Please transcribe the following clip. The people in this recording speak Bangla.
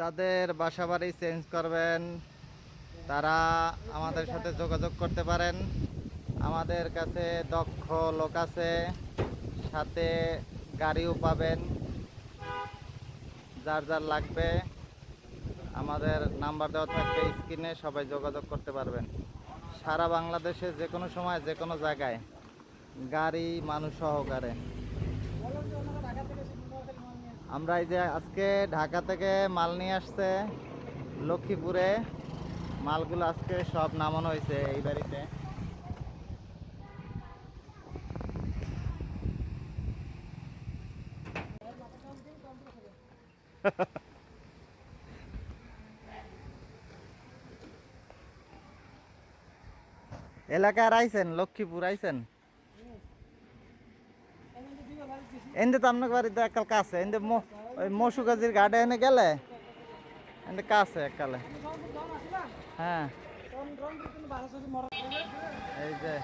যাদের বাসা বাড়ি চেঞ্জ করবেন, তারা আমাদের সাথে যোগাযোগ করতে পারেন। আমাদের কাছে দক্ষ লোক আছে, সাথে গাড়িও পাবেন, যার যার লাগবে। আমাদের নাম্বার দেওয়া থাকবে স্ক্রিনে, সবাই যোগাযোগ করতে পারবেন। সারা বাংলাদেশে যে কোনো সময় যে কোনো জায়গায় গাড়ি মানুষ সহকারে। আমরা এই যে আজকে ঢাকা থেকে মাল নিয়ে আসছে, লক্ষ্মীপুরে। মালগুলো আজকে সব নামানো হয়েছে এই বাড়িতে। এলাকায় আইছেন? লক্ষ্মীপুর আইছেন? এনদে তো আপনার বাড়িতে একাল কাছে এনদে ওই মসু গাজির গার্ডে এনে গেলে? এনদে কাছে একালে হ্যাঁ। এই যে।